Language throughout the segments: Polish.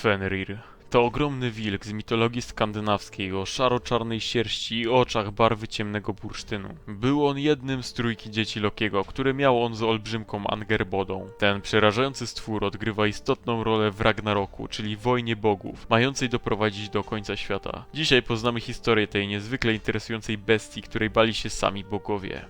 Fenrir. To ogromny wilk z mitologii skandynawskiej o szaro-czarnej sierści i oczach barwy ciemnego bursztynu. Był on jednym z trójki dzieci Lokiego, które miał on z olbrzymką Angerbodą. Ten przerażający stwór odgrywa istotną rolę w Ragnaroku, czyli wojnie bogów, mającej doprowadzić do końca świata. Dzisiaj poznamy historię tej niezwykle interesującej bestii, której bali się sami bogowie.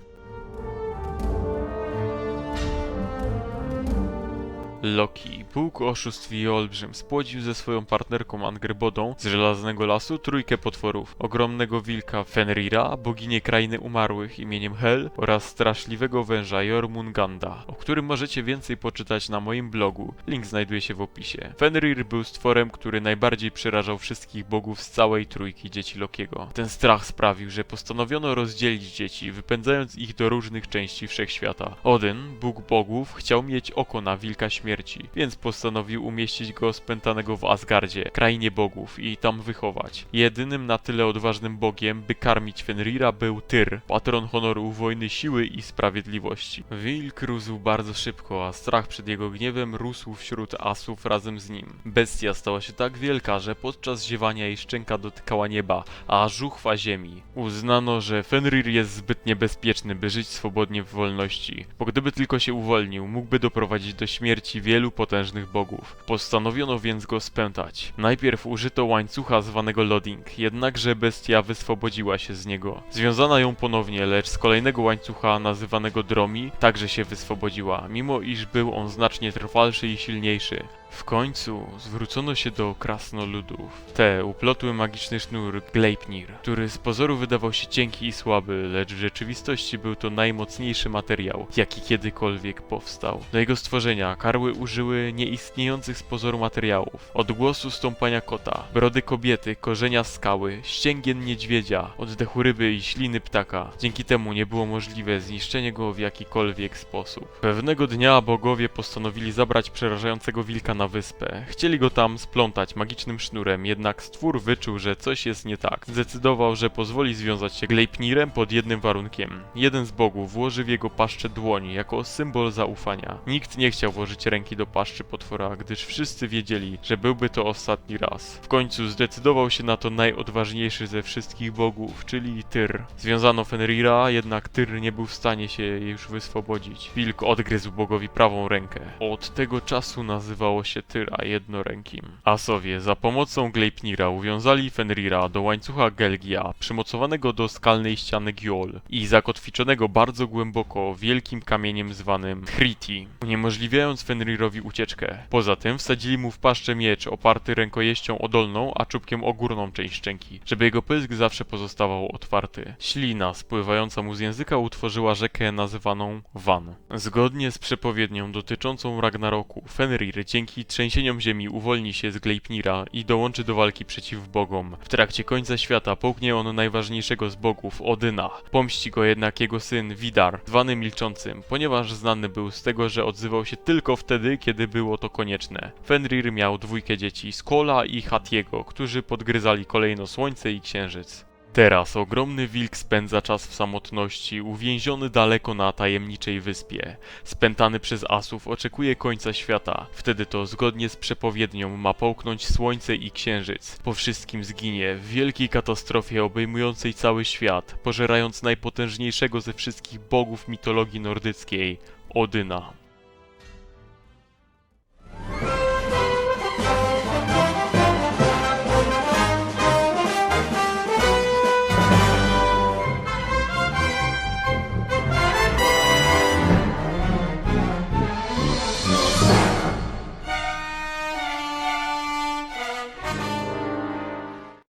Loki, Bóg oszustw i olbrzym, spłodził ze swoją partnerką Angerbodą z żelaznego lasu trójkę potworów. Ogromnego wilka Fenrira, boginię krainy umarłych imieniem Hel oraz straszliwego węża Jormunganda, o którym możecie więcej poczytać na moim blogu. Link znajduje się w opisie. Fenrir był stworem, który najbardziej przerażał wszystkich bogów z całej trójki dzieci Lokiego. Ten strach sprawił, że postanowiono rozdzielić dzieci, wypędzając ich do różnych części wszechświata. Odyn, Bóg bogów, chciał mieć oko na wilka śmierci, więc postanowił umieścić go spętanego w Asgardzie, krainie bogów, i tam wychować. Jedynym na tyle odważnym bogiem, by karmić Fenrira, był Tyr, patron honoru wojny siły i sprawiedliwości. Wilk rósł bardzo szybko, a strach przed jego gniewem rósł wśród asów razem z nim. Bestia stała się tak wielka, że podczas ziewania jej szczęka dotykała nieba, a żuchwa ziemi. Uznano, że Fenrir jest zbyt niebezpieczny, by żyć swobodnie w wolności, bo gdyby tylko się uwolnił, mógłby doprowadzić do śmierci wielu potężnych bogów. Postanowiono więc go spętać. Najpierw użyto łańcucha zwanego Lodding, jednakże bestia wyswobodziła się z niego. Związano ją ponownie, lecz z kolejnego łańcucha nazywanego Dromi także się wyswobodziła, mimo iż był on znacznie trwalszy i silniejszy. W końcu zwrócono się do krasnoludów. Te uplotły magiczny sznur Gleipnir, który z pozoru wydawał się cienki i słaby, lecz w rzeczywistości był to najmocniejszy materiał, jaki kiedykolwiek powstał. Do jego stworzenia karły użyły nieistniejących z pozoru materiałów. Odgłosu stąpania kota, brody kobiety, korzenia skały, ścięgien niedźwiedzia, oddechu ryby i śliny ptaka. Dzięki temu nie było możliwe zniszczenie go w jakikolwiek sposób. Pewnego dnia bogowie postanowili zabrać przerażającego wilka na wyspę. Chcieli go tam splątać magicznym sznurem, jednak stwór wyczuł, że coś jest nie tak. Zdecydował, że pozwoli związać się Gleipnirem pod jednym warunkiem. Jeden z bogów włoży w jego paszczę dłoń jako symbol zaufania. Nikt nie chciał włożyć ręki do paszczy potwora, gdyż wszyscy wiedzieli, że byłby to ostatni raz. W końcu zdecydował się na to najodważniejszy ze wszystkich bogów, czyli Tyr. Związano Fenrira, jednak Tyr nie był w stanie się już wyswobodzić. Wilk odgryzł bogowi prawą rękę. Od tego czasu nazywało się Tyra jednorękim. Asowie za pomocą Gleipnira uwiązali Fenrira do łańcucha Gelgia, przymocowanego do skalnej ściany Giol i zakotwiczonego bardzo głęboko wielkim kamieniem zwanym Thriti, uniemożliwiając Fenrirowi ucieczkę. Poza tym wsadzili mu w paszczę miecz oparty rękojeścią o dolną, a czubkiem o górną część szczęki, żeby jego pysk zawsze pozostawał otwarty. Ślina spływająca mu z języka utworzyła rzekę nazywaną Van. Zgodnie z przepowiednią dotyczącą Ragnaroku, Fenrir dzięki trzęsieniom ziemi uwolni się z Gleipnira i dołączy do walki przeciw bogom. W trakcie końca świata połknie on najważniejszego z bogów, Odyna. Pomści go jednak jego syn Widar, zwany Milczącym, ponieważ znany był z tego, że odzywał się tylko wtedy, kiedy było to konieczne. Fenrir miał dwójkę dzieci, Skola i Hatiego, którzy podgryzali kolejno słońce i księżyc. Teraz ogromny wilk spędza czas w samotności, uwięziony daleko na tajemniczej wyspie. Spętany przez asów oczekuje końca świata. Wtedy to zgodnie z przepowiednią ma połknąć słońce i księżyc. Po wszystkim zginie w wielkiej katastrofie obejmującej cały świat, pożerając najpotężniejszego ze wszystkich bogów mitologii nordyckiej Odyna.